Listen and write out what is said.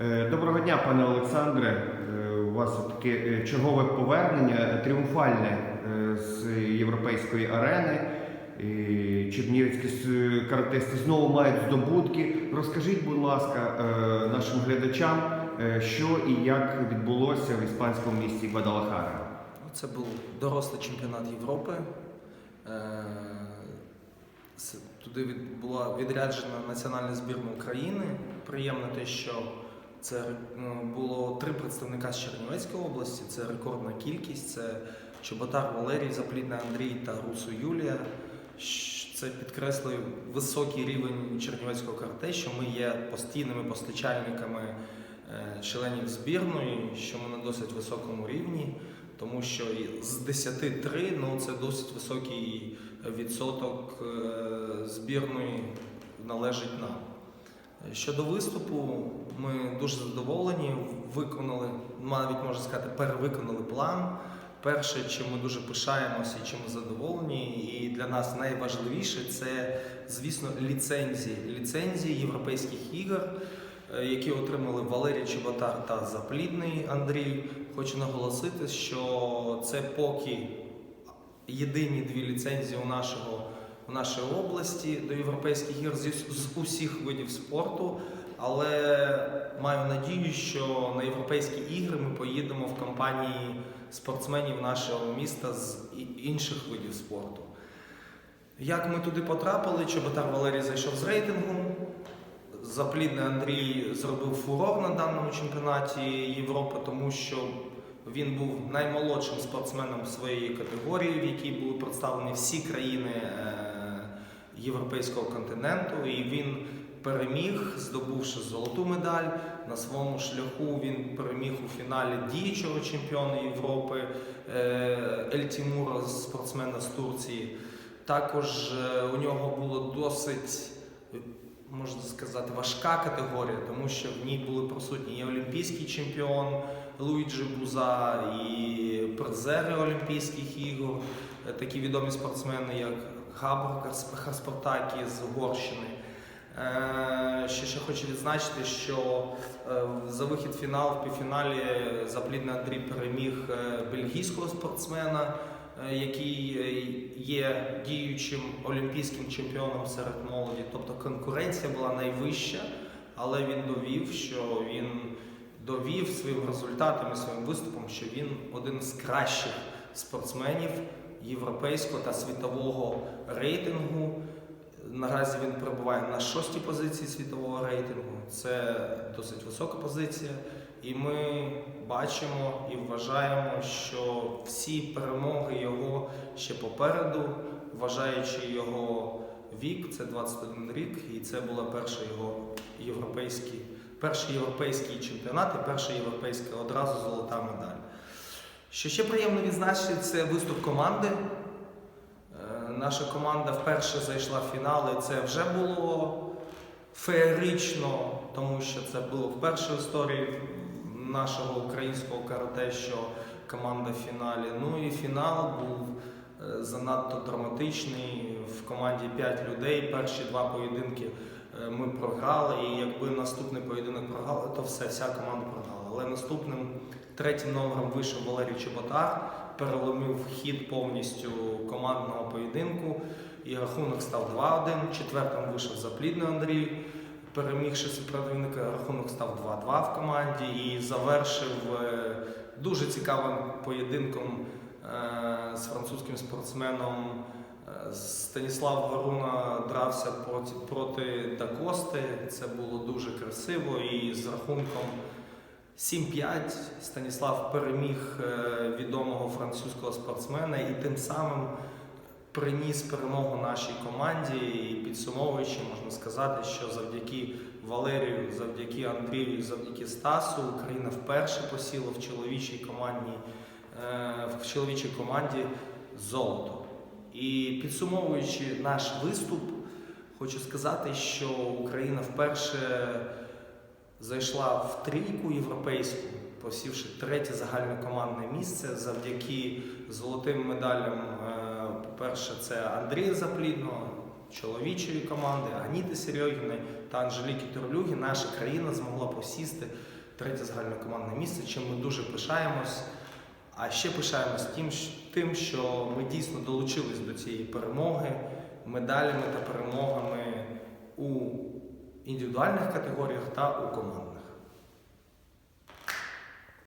Е, Доброго дня, пане Олександре. Е, У вас таке е, чергове повернення тріумфальне з європейської арени. І Чернігівські каратисти знову мають здобутки. Розкажіть, будь ласка, нашим глядачам, що і як відбулося в іспанському місті Гвадалахара. Це був дорослий чемпіонат Європи. Туди була відряджена національна збірна України. Приємно те, що це ну, було три представника з Чернівецької області. Це рекордна кількість. Це Чоботар Валерій, Заплідний Андрій та Русу Юлія. Це підкреслює високий рівень чернівецького карате, що ми є постійними постачальниками е, членів збірної, що ми на досить високому рівні, тому що з 10-3 ну, це досить високий відсоток е, збірної належить нам. Щодо виступу, ми дуже задоволені, виконали, навіть можна сказати, перевиконали план. Перше, чим ми дуже пишаємося чим ми задоволені, і для нас найважливіше це, звісно, ліцензії. Ліцензії європейських ігор, е, які отримали Валерій Чеботар та Заплідний Андрій. Хочу наголосити, що це поки єдині дві ліцензії у нашого у нашій області до європейських з, з усіх видів спорту. Але маю надію, що на європейські ігри ми поїдемо в компанії спортсменів нашого міста з інших видів спорту. Як ми туди потрапили, Чоботар Валерій зайшов з рейтингу. Заплідний Андрій зробив фурор на даному чемпіонаті Європи, тому що він був наймолодшим спортсменом своєї категорії, в якій були представлені всі країни е, європейського континенту, і він переміг, здобувши золоту медаль. На своєму шляху він переміг у фіналі діючого чемпіона Європи е, Ель Тімура, спортсмена з Турції. Також е, у нього було досить можна сказати, важка категорія, тому що в ній були присутні і олімпійський чемпіон Луїджі Буза, і призери Олімпійських ігор, е, такі відомі спортсмени, як Габр Хаспартакі з Угорщини. Е, Ще ще хочу відзначити, що е, за вихід в фінал в півфіналі Заплідний Андрій переміг е, бельгійського спортсмена, який є діючим олімпійським чемпіоном серед молоді. Тобто конкуренція була найвища, але він довів, що він довів своїм результатом і своїм виступом, що він один з кращих спортсменів європейського та світового рейтингу. Наразі він перебуває на шостій позиції світового рейтингу. Це досить висока позиція. І ми бачимо і вважаємо, що всі перемоги його ще попереду, вважаючи його вік, це 21 рік, і це була перша його європейський, перший європейський чемпіонат і перша європейська одразу золота медаль. Що ще приємно відзначити, це виступ команди. Наша команда вперше зайшла в фінал, і це вже було феєрично, тому що це було вперше в історії нашого українського карате, що команда в фіналі. Ну і фінал був е, занадто драматичний. В команді 5 людей. Перші два поєдинки е, ми програли. І якби наступний поєдинок програли, то все, вся команда програла. Але наступним третім номером вийшов Валерій Чеботар, переломив хід повністю командного поєдинку. І рахунок став 2-1. Четвертим вийшов заплідний Андрій. Перемігши супротивника, рахунок став 2-2 в команді і завершив е, дуже цікавим поєдинком е, з французьким спортсменом. Е, Станіслав Горуна дрався проти, проти Дакости. Це було дуже красиво і з рахунком 7-5 Станіслав переміг е, відомого французького спортсмена і тим самим приніс перемогу нашій команді. І підсумовуючи, можна сказати, що завдяки Валерію, завдяки Андрію, завдяки Стасу Україна вперше посіла в чоловічій командній, е, в чоловічій команді золото. І підсумовуючи наш виступ, хочу сказати, що Україна вперше зайшла в трійку європейську, посівши третє загальнокомандне місце завдяки золотим медалям. е, По-перше, це Андрія Заплідного, чоловічої команди Аніти Серьогіної та Анжеліки Турлюги наша країна змогла посісти третє загальнокомандне місце, чим ми дуже пишаємось. А ще пишаємось тим, що ми дійсно долучились до цієї перемоги медалями та перемогами у індивідуальних категоріях та у командних.